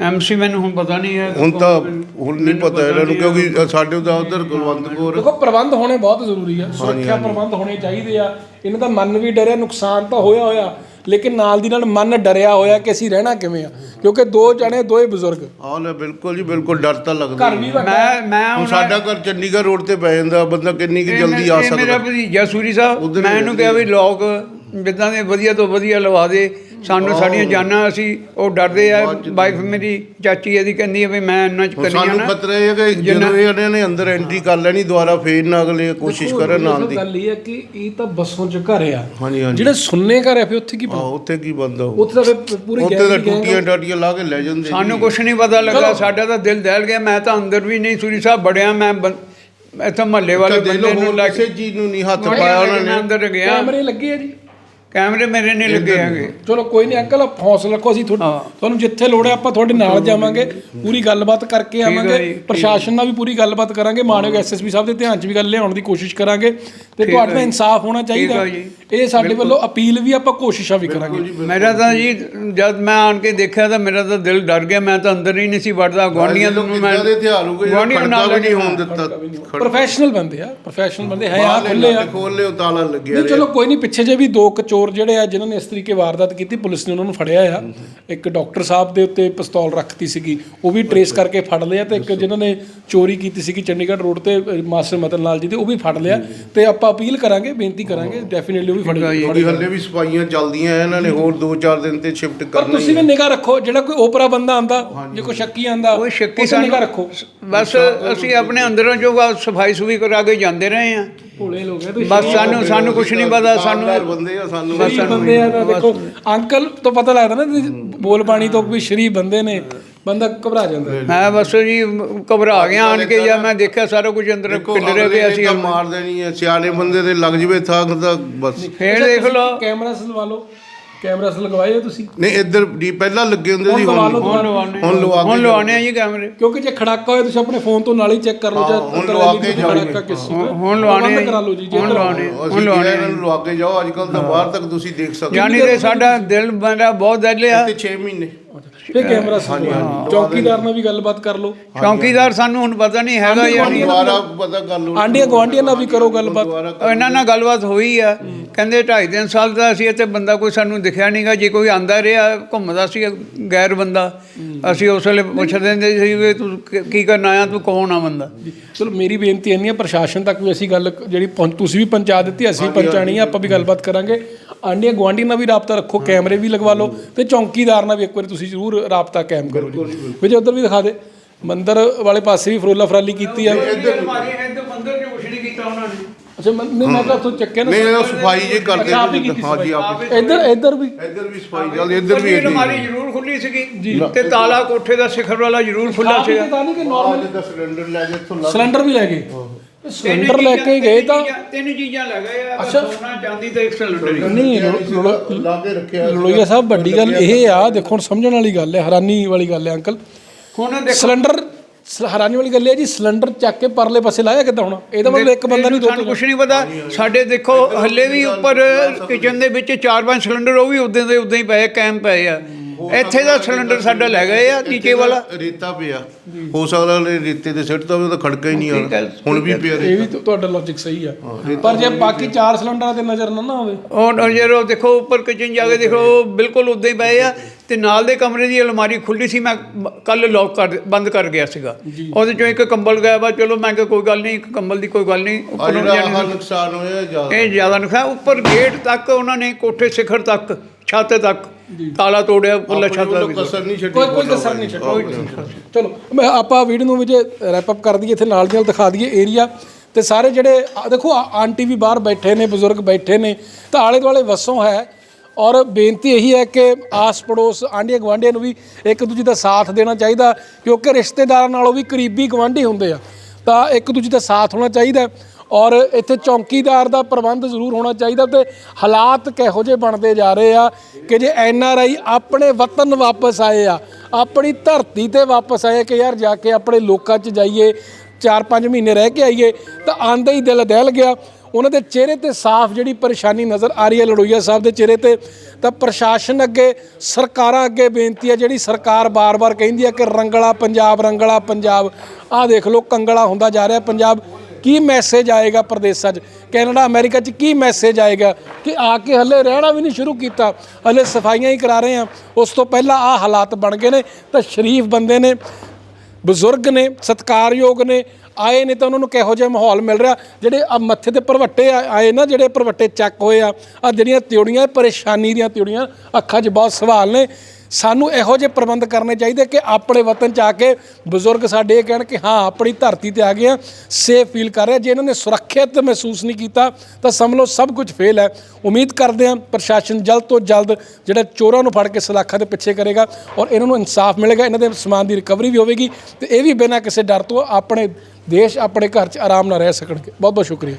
C: ਐਮਸੀ ਮੈਨੂੰ ਹੁਣ ਪਤਾ ਨਹੀਂ ਹੈ
A: ਹੁਣ ਤਾਂ ਹੁਣ ਨਹੀਂ ਪਤਾ ਇਹਨਾਂ ਨੂੰ ਕਿਉਂਕਿ ਸਾਡੇ ਦਾ ਉਧਰ ਕੁਲਵੰਤ ਕੌਰ
B: ਦੇਖੋ ਪ੍ਰਬੰਧ ਹੋਣੇ ਬਹੁਤ ਜ਼ਰੂਰੀ ਆ। ਸੁਰੱਖਿਆ ਪ੍ਰਬੰਧ ਹੋਣੇ ਚਾਹੀਦੇ ਆ। ਇਹਨਾਂ ਦਾ ਮਨ ਵੀ ਡਰਿਆ ਨੁਕਸਾਨ ਤਾਂ ਹੋਇਆ ਹੋਇਆ ਲੇਕਿਨ ਨਾਲ ਦੀ ਨਾਲ ਮਨ ਡਰਿਆ ਹੋਇਆ ਕਿ ਅਸੀਂ ਰਹਿਣਾ ਕਿਵੇਂ ਆ? ਕਿਉਂਕਿ ਦੋ ਜਣੇ ਦੋਏ ਬਜ਼ੁਰਗ।
A: ਹਾਂ ਲੈ ਬਿਲਕੁਲ ਜੀ ਬਿਲਕੁਲ ਡਰ ਤਾਂ ਲੱਗਦਾ
B: ਘਰ ਵੀ ਵੱਡਾ
C: ਮੈਂ ਮੈਂ
A: ਹੁਣ ਸਾਡਾ ਘਰ ਚੰਡੀਗੜ੍ਹ ਰੋਡ ਤੇ ਪੈ ਜਾਂਦਾ ਬੰਦਾ ਕਿੰਨੀ ਕਿ ਜਲਦੀ ਆ
C: ਇਹ ਮੇਰਾ
A: ਸਕਦਾ।
C: ਭਤੀਜਾ ਸੂਰੀ ਸਾਹਿਬ ਮੈਂ ਇਹਨੂੰ ਕਿਹਾ ਵੀ ਲੋਕ ਜਿੱਦਾਂ ਦੇ ਵਧੀਆ ਤੋਂ ਵਧੀਆ ਲਵਾ ਦੇ। ਸਾਨੂੰ ਸਾਡੀਆਂ ਜਾਨਾਂ ਅਸੀਂ ਉਹ ਡਰਦੇ ਆ ਵਾਈਫ ਮੇਰੀ ਚਾਚੀ ਇਹਦੀ ਕਹਿੰਦੀ ਹੈ ਵੀ ਮੈਂ ਇਹਨਾਂ ਚ
A: ਹੁਣ
C: ਕਰਨੀਆਂ
A: ਸਾਨੂੰ ਖਤਰਾ ਇਹ ਹੈ ਕਿ ਜਦੋਂ ਇਹ ਇਹਨਾਂ ਨੇ ਅੰਦਰ ਐਂਟਰੀ ਕਰ ਲੈਣੀ ਦੁਬਾਰਾ ਫੇਰ ਨਾ ਅਗਲੇ ਕੋਸ਼ਿਸ਼ ਕਰਨ ਆਉਣ ਦੀ।
B: ਗੱਲ ਇਹ ਹੈ ਕਿ ਇਹ ਤਾਂ ਬੱਸੋਂ ਚ ਘਰ ਆ।
A: ਹਾਂਜੀ ਹਾਂਜੀ।
B: ਜਿਹੜੇ ਸੁੰਨੇ ਘਰ ਆ ਫਿਰ ਉੱਥੇ ਕੀ
A: ਆਹ ਉੱਥੇ ਕੀ ਬੰਦਾ?
B: ਉੱਥੇ ਤਾਂ ਫਿਰ ਪੂਰੀ
A: ਉੱਥੇ ਤਾਂ ਟੂਟੀਆਂ ਟਾਟੀਆਂ ਲਾ ਕੇ ਲੈ ਜਾਂਦੇ
C: ਸਾਨੂੰ ਕੁਝ ਨਹੀਂ ਪਤਾ ਲੱਗਾ ਸਾਡਾ ਤਾਂ ਦਿਲ ਦਹਿਲ ਗਿਆ ਮੈਂ ਤਾਂ ਅੰਦਰ ਵੀ ਨਹੀਂ ਸੂਰੀ ਸਾਹਿਬ ਬੜਿਆ ਮੈਂ ਇੱਥੇ ਮਹੱਲੇ ਵਾਲੇ ਬੰਦੇ ਨੂੰ ਲੈ ਕੇ
A: ਚੀਜ਼ ਨੂੰ ਨਹੀਂ ਹੱਥ ਪਾਇਆ ਉਹਨਾਂ ਨੇ।
C: ਅੰਦਰ ਗਿਆ
B: ਕੈਮਰੇ ਲੱਗੇ ਆ ਜੀ।
C: ਕੈਮਰੇ ਮੇਰੇ ਨਹੀਂ ਲੱਗੇ ਹੈਗੇ।
B: ਚਲੋ ਕੋਈ ਨਹੀਂ ਅੰਕਲ ਹੌਸਲਾ ਰੱਖੋ ਅਸੀਂ ਤੁਹਾਡੇ-। ਤੁਹਾਨੂੰ ਜਿੱਥੇ ਲੋੜ ਹੈ ਆਪਾਂ ਤੁਹਾਡੇ ਨਾਲ ਜਾਵਾਂਗੇ ਪੂਰੀ ਗੱਲਬਾਤ ਕਰਕੇ ਆਵਾਂਗੇ ਪ੍ਰਸ਼ਾਸਨ ਨਾਲ ਵੀ ਪੂਰੀ ਗੱਲਬਾਤ ਕਰਾਂਗੇ ਮਾਨਯੋਗ ਐਸਐਸਪੀ ਸਾਹਿਬ ਦੇ ਧਿਆਨ 'ਚ ਵੀ ਗੱਲ ਲਿਆਉਣ ਦੀ ਕੋਸ਼ਿਸ਼ ਕਰਾਂਗੇ ਤੇ ਤੁਹਾਡੇ ਇਨਸਾਫ ਹੋਣਾ ਚਾਹੀਦਾ। ਇਹ ਸਾਡੇ ਵੱਲੋਂ ਅਪੀਲ ਵੀ ਆਪਾਂ ਕੋਸ਼ਿਸ਼ਾਂ ਵੀ ਕਰਾਂਗੇ।
C: ਮੇਰਾ ਤਾਂ ਜੀ ਜਦ ਮੈਂ ਆਣ ਕੇ ਦੇਖਿਆ ਤਾਂ ਮੇਰਾ ਤਾਂ ਦਿਲ ਡਰ ਗਿਆ ਮੈਂ ਤਾਂ ਅੰਦਰ ਹੀ ਨਹੀਂ ਸੀ ਵੜਦਾ ਗਵਾਂਢੀਆਂ ਨੂੰ ਮੈਂ
A: ਕਿੱਦਾਂ ਦੇ ਹਥਿਆਰ ਹੋਗੇ ਜਿਹੜਾ
C: ਗੁਆਂਢੀਆਂ
A: ਖੜਕਾ
C: ਨਾਲ
A: ਵੀ ਨਹੀਂ ਹੋਣ। ਦਿੱਤਾ।
B: ਪ੍ਰੋਫੈਸ਼ਨਲ ਬੰਦੇ ਆ ਪ੍ਰੋਫੈਸ਼ਨਲ ਬੰਦੇ ਹੈ ਆ ਖੁੱਲੇ ਆ।
A: ਖੋਲ ਲਿਓ ਤਾਲਾ ਲੱਗਿਆ
B: ਨਹੀਂ ਚਲੋ ਕੋਈ ਨਹੀਂ ਪਿੱਛੇ ਜੇ ਵੀ ਦੋ ਕਚੋਰ ਜਿਹੜੇ ਆ ਜਿਨ੍ਹਾਂ ਨੇ ਇਸ ਤਰੀਕੇ ਵਾਰਦਾਤ ਕੀਤੀ ਪੁਲਿਸ ਨੇ ਉਹਨਾਂ ਨੂੰ ਫੜਿਆ ਆ। ਇੱਕ ਡਾਕਟਰ ਸਾਹਿਬ ਦੇ ਉੱਤੇ ਪਿਸਤੌਲ ਰੱਖਤੀ ਸੀਗੀ। ਉਹ ਵੀ ਟਰੇਸ ਕਰਕੇ ਫੜ ਲਿਆ ਤੇ ਇੱਕ ਜਿਨ੍ਹਾਂ ਨੇ ਚੋਰੀ ਕੀਤੀ ਸੀਗੀ ਚੰਡੀਗੜ੍ਹ ਰੋਡ ਤੇ ਮਾਸਟਰ ਮਤਨ ਲਾਲ ਜੀ ਦੇ ਉਹ ਵੀ ਫੜ ਲਿਆ। ਤੇ ਆਪਾਂ ਅਪੀਲ ਕਰਾਂਗੇ ਬੇਨਤੀ ਕਰਾਂਗੇ ਡੈਫੀਨਿਟਲੀ ਉਹ ਵੀ ਫੜੇ
A: ਕਿਉਂਕਿ ਹੱਲੇ ਵੀ ਸਫਾਈਆਂ ਚੱਲਦੀਆਂ ਐ, ਇਹਨਾਂ ਨੇ ਹੋਰ 2-4 ਦਿਨ ਤੇ ਸ਼ਿਫਟ
B: ਪਰ
A: ਕਰਨਾ
B: ਤੁਸੀਂ ਵੀ ਨਿਗਾਹ ਰੱਖੋ ਜਿਹੜਾ ਕੋਈ ਓਪਰਾ ਬੰਦਾ ਆਂਦਾ ਜੇ ਕੋਈ ਸ਼ੱਕੀ ਆਂਦਾ
C: ਉਹ ਸ਼ੱਕੀ
B: ਤੇ ਨਿਗਾਹ ਰੱਖੋ।
C: ਬਸ ਅਸੀਂ ਆਪਣੇ ਅੰਦਰੋਂ ਜੋ ਸਫ਼ਾਈ ਸੁਵੀ ਕਰਾ ਕੇ ਜਾਂਦੇ ਰਹੇ ਆ।
B: ਭੋਲੇ ਲੋਕ ਆ ਤੁਸੀਂ
C: ਬਸ ਸਾਨੂੰ ਸਾਨੂੰ ਕੁਝ ਨਹੀਂ ਪਤਾ ਸਾਨੂੰ
A: ਸਾਨੂੰ ਬੰਦੇ ਆ ਸਾਨੂੰ
B: ਸ਼ਰੀਫ ਬੰਦੇ ਆ ਤਾਂ ਦੇਖੋ ਅੰਕਲ ਤੋਂ ਪਤਾ ਲੱਗਦਾ ਨਾ ਬੋਲ ਬਾਣੀ ਤੋਂ ਵੀ ਸ਼ਰੀਫ ਬੰਦੇ ਨੇ ਬੰਦਾ ਘਬਰਾ ਜਾਂਦਾ। ਹੈ।
C: ਮੈਂ ਬਸ ਜੀ ਘਬਰਾ ਗਿਆ ਆਣ ਕੇ ਜਾਂ ਮੈਂ ਦੇਖਿਆ ਸਾਰਾ ਕੁਝ ਅੰਦਰ ਪਿੰਡਰੇ ਪਿਆ ਸੀ
A: ਤਾਂ ਮਾਰ ਦੇਣੀ ਐ ਸਿਆਣੇ ਬੰਦੇ ਦੇ ਲੱਗ ਜਵੇ ਥਾਂ ਤਾਂ ਬਸ।
C: ਫੇਰ ਦੇਖ ਲਓ।
B: ਕੈਮਰਾ ਲਵਾ ਲਓ ਕੈਮਰਾ ਲਗਵਾਏ ਹੋ ਤੁਸੀਂ?
A: ਨਹੀਂ ਇੱਧਰ ਦੀ ਪਹਿਲਾਂ ਲੱਗੇ ਹੁੰਦੇ ਸੀ ਹੁਣ
C: ਹੁਣ ਲਵਾਉਣੇ
A: ਹੁਣ ਲਵਾ ਕੇ
C: ਹੁਣ ਲਵਾਉਣੇ ਆ ਜੀ ਕੈਮਰੇ।
B: ਕਿਉਂਕਿ ਜੇ ਖੜਾਕਾ ਹੋਏ ਤੁਸੀਂ ਆਪਣੇ ਫੋਨ ਤੋਂ ਨਾਲ ਹੀ ਚੈੱਕ ਕਰ ਲਓ ਜਾਂ
A: ਹੁਣ ਲਵਾ ਕੇ
B: ਖੜਾਕਾ ਕਿਸ ਚੀਜ਼।
C: ਹੁਣ ਲਵਾਉਣੇ
B: ਬੰਦ ਕਰਾ ਲਓ ਜੀ ਜੇ
C: ਹੁਣ ਲਵਾਉਣੇ
A: ਕਿਹਾ ਇਹਨਾਂ ਨੂੰ ਲਵਾ ਕੇ ਜਾਓ ਅੱਜ ਕੱਲ ਤਾਂ ਬਾਹਰ ਤੱਕ ਤੁਸੀਂ ਦੇਖ ਸਕਦੇ
C: ਯਾਨੀ ਕਿ ਸਾਡਾ ਦਿਲ ਮੇਰਾ ਬਹੁਤ ਦਹਿਲਿਆ
A: ਤੇ 6 ਮਹੀਨੇ।
B: ਫਿਰ ਕੈਮਰਾ ਲਗਵਾਓ। ਚੌਕੀਦਾਰ ਨਾਲ ਵੀ ਗੱਲਬਾਤ ਕਰ ਲਓ।
C: ਚੌਕੀਦਾਰ ਸਾਨੂੰ ਹੁਣ ਪਤਾ ਨਹੀਂ ਹੈਗਾ ਨਹੀਂ
A: ਦੁਬਾਰਾ ਪਤਾ ਕਰ ਲਓ।
B: ਆਂਡੀਆਂ ਗਵਾਂਡੀਆਂ ਨਾਲ ਵੀ ਕਰੋ ਗੱਲਬਾਤ।
C: ਇਹਨਾਂ ਨਾਲ ਗੱਲਬਾਤ ਹੋਈ ਆ। ਕਹਿੰਦੇ ਢਾਈ ਤਿੰਨ ਸਾਲ ਦਾ ਅਸੀਂ ਇੱਥੇ ਬੰਦਾ ਕੋਈ ਸਾਨੂੰ ਦਿਖਿਆ ਨਹੀਂਗਾ ਜੇ ਕੋਈ ਆਂਦਾ ਰਿਹਾ ਘੁੰਮਦਾ ਸੀ ਗੈਰ ਬੰਦਾ। ਅਸੀਂ ਉਸ ਵੇਲੇ ਪੁੱਛਦੇ ਹੁੰਦੇ ਸੀ ਵੀ ਤੂੰ ਕੀ- ਕਰਨ ਆਇਆ ਤੂੰ ਕੌਣ ਆ ਬੰਦਾ?
B: ਚਲੋ ਮੇਰੀ ਬੇਨਤੀ ਇੰਨੀ ਹੈ ਪ੍ਰਸ਼ਾਸਨ ਤੱਕ ਵੀ ਅਸੀਂ ਗੱਲ ਜਿਹੜੀ ਪਹੁੰਚ- ਤੁਸੀਂ ਵੀ ਪਹੁੰਚਾ ਦਿੱਤੀ ਅਸੀਂ ਪਹੁੰਚਾਣੀ ਹੈ ਆਪਾਂ ਵੀ ਗੱਲਬਾਤ ਕਰਾਂਗੇ। ਆਂਡੀਆਂ ਗਵਾਂਢੀ ਨਾਲ ਵੀ ਰਾਬਤਾ ਰੱਖੋ ਕੈਮਰੇ ਵੀ ਲਗਵਾ ਲਓ ਤੇ ਚੌਕੀਦਾਰ ਨਾਲ ਵੀ ਇੱਕ ਵਾਰੀ ਤੁਸੀਂ ਜ਼ਰੂਰ ਰਾਬਤਾ ਕਾਇਮ ਕਰੋ ਜੀ। ਵਿਜੇ ਉਧਰ ਵੀ ਦਿਖਾ ਦੇ ਮੰਦਰ ਵਾਲੇ ਪਾਸੇ ਵੀ ਫਰੋਲਾ ਫਰਾਲੀ ਕੀਤੀ ਆ
C: ਇੱਧਰ ਮਾਰੀ ਇੱਧਰ ਮੰਦਰ ਚ ਕੁਛ ਨਹੀਂ ਕੀਤਾ ਉਹਨਾਂ ਨੇ
B: ਅੱਛਾ ਮੈਂ ਨਹੀਂ ਮੈਂ ਤਾਂ ਉੱਥੋਂ ਚੱਕਿਆ ਨਾ
A: ਨਹੀਂ ਇਹ ਸਫ਼ਾਈ ਜੇ ਕਰਦੇ
B: ਅੱਛਾ, ਆਪ ਹੀ ਕੀਤੀ
A: ਹਾਂਜੀ ਆਪ ਹੀ।
B: ਇੱਧਰ ਇੱਧਰ ਵੀ।
A: ਇੱਧਰ ਵੀ ਸਫ਼ਾਈ ਚੱਲਦੀ ਇੱਧਰ ਵੀ
C: ਇਹ ਅਲਮਾਰੀ ਜ਼ਰੂਰ ਖੁੱਲੀ ਸੀਗੀ। ਤੇ ਤਾਲਾ ਕੋਠੇ ਦਾ ਸਿਖਰ ਵਾਲਾ ਜ਼ਰੂਰ ਖੁੱਲਾ ਸੀਗਾ।
B: ਪਤਾ ਨਹੀਂ ਕਿ
A: ਆਹ
B: ਨਾਰਮਲ
A: ਜਿੱਦਾਂ ਸਿਲੰਡਰ ਲੈ ਕੇ ਇੱਥੋਂ ਲੱਗ
B: ਸਿਲੰਡਰ ਵੀ ਲੈ ਗਏ। ਸਿਲੰਡਰ ਲੈ ਕੇ ਗਏ ਤਾਂ
C: ਤਿੰਨ ਚੀਜ਼ਾਂ ਲੈ ਗਏ ਆ ਸੋਨਾ ਚਾਂਦੀ ਤੇ ਇੱਕ ਸਿਲੰਡਰ ਹੀ।
B: ਨਹੀਂ ਲੋ- ਲੋ-
A: ਲਾ ਕੇ ਰੱਖਿਆ
B: ਲੋਈਆ ਸਾਹਿਬ ਵੱਡੀ ਗੱਲ ਇਹ ਆ ਦੇਖੋ ਹੁਣ ਸਮਝਣ ਵਾਲੀ ਗੱਲ ਹੈ ਹੈਰਾਨੀ ਵਾਲੀ ਗੱਲ ਹੈ ਅੰਕਲ।
C: ਹੁਣ ਦੇਖੋ
B: ਸਿਲੰਡਰ ਸ- ਹੈਰਾਨੀ ਵਾਲੀ ਗੱਲ ਇਹ ਹੈ ਜੀ ਸਿਲੰਡਰ ਚੱਕ ਕੇ ਪਰਲੇ ਪਾਸੇ ਲਾਇਆ ਕਿੱਦਾਂ ਹੁਣ? ਇਹਦਾ ਮਤਲਬ ਇੱਕ ਬੰਦਾ ਨਹੀਂ ਦੋ
C: ਸਾਨੂੰ ਕੁਝ ਨਹੀਂ ਪਤਾ। ਸਾਡੇ ਦੇਖੋ ਹੱਲੇ ਵੀ ਉੱਪਰ ਕਿਚਨ ਦੇ ਵਿੱਚ ਚਾਰ ਪੰਜ ਸਿਲੰਡਰ ਉਹ ਵੀ ਉਦਾਂ ਦੇ ਉਦਾਂ ਹੀ ਪਏ ਕੈਮ ਪਏ ਆ। ਇੱਥੇ ਦਾ ਸਿਲੰਡਰ ਸਾਡਾ ਲੈ ਗਏ ਆ ਨੀਚੇ ਵਾਲਾ।
A: ਰੇਤਾ ਪਿਆ। ਹੋ ਸਕਦਾ ਉਹਨੇ ਰੇਤੇ ਦੇ ਸਿੱਟ ਤਾਂ ਉਹਦਾ ਖੜਕਾ ਹੀ ਨਹੀਂ। ਆਣਾ ਹੁਣ ਵੀ ਪਿਆ
B: ਇਹ
A: ਰੇਤਾ।
B: ਵੀ ਤੁ- ਤੁਹਾਡਾ ਲੌਜੀਕ ਸਹੀ ਆ। ਪਰ ਜੇ ਬਾਕੀ ਚਾਰ ਸਿਲੰਡਰਾਂ ਤੇ ਨਜ਼ਰ ਨਾ ਨਾ ਹੋਵੇ
C: ਉਹ ਜਦੋਂ ਦੇਖੋ ਉੱਪਰ ਕਿਚਨ ਜਾ ਕੇ ਦੇਖੋ ਉਹ ਬਿਲਕੁਲ ਉਦਾਂ ਹੀ ਪਏ ਆ। ਤੇ ਨਾਲ ਦੇ ਕਮਰੇ ਦੀ ਅਲਮਾਰੀ ਖੁੱਲੀ ਸੀ ਮੈਂ ਕੱਲ ਲੌਕ ਕਰ ਬੰਦ ਕਰ ਗਿਆ ਸੀਗਾ। ਉਹਦੇ ਚੋਂ ਇੱਕ ਕੰਬਲ ਗਾਇਬ ਆ ਚਲੋ ਮੈਂ ਕਿਹਾ ਕੋਈ ਗੱਲ ਨਹੀਂ ਇੱਕ ਕੰਬਲ ਦੀ ਕੋਈ ਗੱਲ ਨਹੀਂ ਉੱਪਰੋਂ
A: ਨੁਕਸਾਨ ਹੋਇਆ ਜ਼ਿਆਦਾ।
C: ਇਹ ਜ਼ਿਆਦਾ ਨੁਕਸਾਨ ਉੱਪਰ ਗੇਟ ਤੱਕ ਉਹਨਾਂ ਨੇ ਕੋਠੇ ਸਿਖਰ ਤੱਕ ਛੱਤ ਤੱਕ ਤਾਲਾ ਤੋੜਿਆ ਪੁੱਲਾ ਛੱਤ ਦਾ
A: ਵੱਲੋਂ
C: ਵੀ।
A: ਕਸਰ ਨਹੀਂ ਛੱਡੀ
B: ਕੋਈ ਕੋਈ ਕਸਰ ਨਹੀਂ ਛੱਡੋ। ਚਲੋ ਮੈਂ ਆਪਾਂ ਵੀਡੀਓ ਨੂੰ ਵਿੱਚ ਰੈਪ ਅਪ ਕਰ ਦਈਏ ਇੱਥੇ ਨਾਲ ਦੀ ਨਾਲ ਦਿਖਾ ਦਈਏ ਏਰੀਆ ਤੇ ਸਾਰੇ ਜਿਹੜੇ ਦੇਖੋ ਆ- ਆਂਟੀ ਵੀ ਬਾਹਰ ਬੈਠੇ ਨੇ ਬਜ਼ੁਰਗ ਬੈਠੇ ਨੇ ਤਾਂ ਆਲੇ ਦੁਆਲੇ ਵਸੋਂ ਹੈ। ਔਰ ਬੇਨਤੀ ਇਹੀ ਹੈ ਕਿ ਆਸ ਪੜੋਸ ਆਂਢੀਆਂ ਗਵਾਂਢੀਆਂ ਨੂੰ ਵੀ ਇੱਕ ਦੂਜੇ ਦਾ ਸਾਥ ਦੇਣਾ ਚਾਹੀਦਾ, ਕਿਉਂਕਿ ਰਿਸ਼ਤੇਦਾਰਾਂ ਨਾਲੋਂ ਵੀ ਕਰੀਬੀ ਗਵਾਂਢੀ ਹੁੰਦੇ ਆ, ਤਾਂ ਇੱਕ ਦੂਜੇ ਦਾ ਸਾਥ ਹੋਣਾ ਚਾਹੀਦਾ ਔਰ ਇੱਥੇ ਚੌਕੀਦਾਰ ਦਾ ਪ੍ਰਬੰਧ ਜ਼ਰੂਰ ਹੋਣਾ ਚਾਹੀਦਾ ਤੇ ਹਾਲਾਤ ਕਿਹੋ ਜਿਹੇ ਬਣਦੇ ਜਾ ਰਹੇ ਆ ਕਿ ਜੇ ਐਨ ਆਰ ਆਈ ਆਪਣੇ ਵਤਨ ਵਾਪਸ ਆਏ ਆ, ਆਪਣੀ ਧਰਤੀ ਤੇ ਵਾਪਸ ਆਏ ਕਿ ਯਾਰ ਜਾ ਕੇ ਆਪਣੇ ਲੋਕਾਂ 'ਚ ਜਾਈਏ 4-5 ਮਹੀਨੇ ਰਹਿ ਕੇ ਆਈਏ, ਤਾਂ ਆਂਦੇ ਹੀ ਦਿਲ ਦਹਿਲ ਗਿਆ। ਉਹਨਾਂ ਦੇ ਚਿਹਰੇ ਤੇ ਸਾਫ਼ ਜਿਹੜੀ ਪਰੇਸ਼ਾਨੀ ਨਜ਼ਰ ਆ ਰਹੀ ਹੈ ਲੜੋਈਆ ਸਾਹਿਬ ਦੇ ਚਿਹਰੇ ਤੇ, ਤਾਂ ਪ੍ਰਸ਼ਾਸਨ ਅੱਗੇ, ਸਰਕਾਰਾਂ ਅੱਗੇ ਬੇਨਤੀ ਹੈ, ਜਿਹੜੀ ਸਰਕਾਰ ਬਾਰ-ਬਾਰ ਕਹਿੰਦੀ ਹੈ ਕਿ ਰੰਗਲਾ ਪੰਜਾਬ ਰੰਗਲਾ ਪੰਜਾਬ। ਆਹ ਦੇਖ ਲਓ, ਕੰਗਲਾ ਹੁੰਦਾ ਜਾ ਰਿਹਾ ਪੰਜਾਬ। ਕੀ ਮੈਸੇਜ ਆਏਗਾ ਪ੍ਰਦੇਸ਼ਾਂ 'ਚ? ਕੈਨੇਡਾ, ਅਮਰੀਕਾ 'ਚ ਕੀ ਮੈਸੇਜ ਆਏਗਾ? ਕਿ ਆ ਕੇ ਹੱਲੇ ਰਹਿਣਾ ਵੀ ਨਹੀਂ ਸ਼ੁਰੂ ਕੀਤਾ। ਹੱਲੇ ਸਫਾਈਆਂ ਹੀ ਕਰਾ ਰਹੇ ਆ ਉਸ ਤੋਂ ਪਹਿਲਾਂ ਆ ਹਾਲਾਤ ਬਣ ਗਏ ਨੇ। ਤਾਂ ਸ਼ਰੀਫ ਬੰਦੇ ਨੇ, ਬਜ਼ੁਰਗ ਨੇ, ਸਤਿਕਾਰਯੋਗ ਨੇ ਆਏ ਨੇ ਤਾਂ ਉਹਨਾਂ ਨੂੰ ਕਿਹੋ ਜਿਹਾ ਮਾਹੌਲ ਮਿਲ ਰਿਹਾ। ਜਿਹੜੇ ਆ ਮੱਥੇ ਤੇ ਪਰਵੱਟੇ ਆਏ ਨਾ ਜਿਹੜੇ ਭਰਵੱਟੇ ਚੱਕ ਹੋਏ ਆ ਆ ਜਿਹੜੀਆਂ ਤਿਉੜੀਆਂ ਪਰੇਸ਼ਾਨੀ ਦੀਆਂ ਤਿਉੜੀਆਂ, ਅੱਖਾਂ 'ਚ ਬਹੁਤ ਸਵਾਲ ਨੇ। ਸਾਨੂੰ ਇਹੋ ਜਿਹੇ ਪ੍ਰਬੰਧ ਕਰਨੇ ਚਾਹੀਦੇ ਕਿ ਆਪਣੇ ਵਤਨ 'ਚ ਆ ਕੇ ਬਜ਼ੁਰਗ ਸਾਡੇ ਇਹ ਕਹਿਣ ਕਿ ਹਾਂ, ਆਪਣੀ ਧਰਤੀ ਤੇ ਆ ਗਏ ਆ ਸੇਫ ਫੀਲ ਕਰ ਰਹੇ ਜੇ ਇਹਨਾਂ ਨੇ ਸੁਰੱਖਿਅਤ ਮਹਿਸੂਸ ਨਹੀਂ ਕੀਤਾ, ਤਾਂ ਸਮਝ ਲਓ ਸਭ ਕੁਝ ਫੇਲ ਹੈ। ਉਮੀਦ ਕਰਦੇ ਹਾਂ ਪ੍ਰਸ਼ਾਸਨ ਜਲਦ ਤੋਂ ਜਲਦ ਜਿਹੜਾ ਚੋਰਾਂ ਨੂੰ ਫੜ ਕੇ ਸਲਾਖਾਂ ਦੇ ਪਿੱਛੇ ਕਰੇਗਾ ਔਰ ਇਹਨਾਂ ਨੂੰ ਇਨਸਾਫ ਮਿਲੇਗਾ, ਇਹਨਾਂ ਦੇ ਸਮਾਨ ਦੀ ਰਿਕਵਰੀ ਵੀ ਹੋਵੇਗੀ ਤੇ ਇਹ ਵੀ ਬਿਨਾਂ ਕਿਸੇ ਡਰ ਤੋਂ ਆਪਣੇ ਦੇਸ਼, ਆਪਣੇ ਘਰ 'ਚ ਆਰਾਮ ਨਾਲ ਰਹਿ ਸਕਣਗੇ। ਬਹੁਤ ਬਹੁਤ ਸ਼ੁਕਰੀਆ।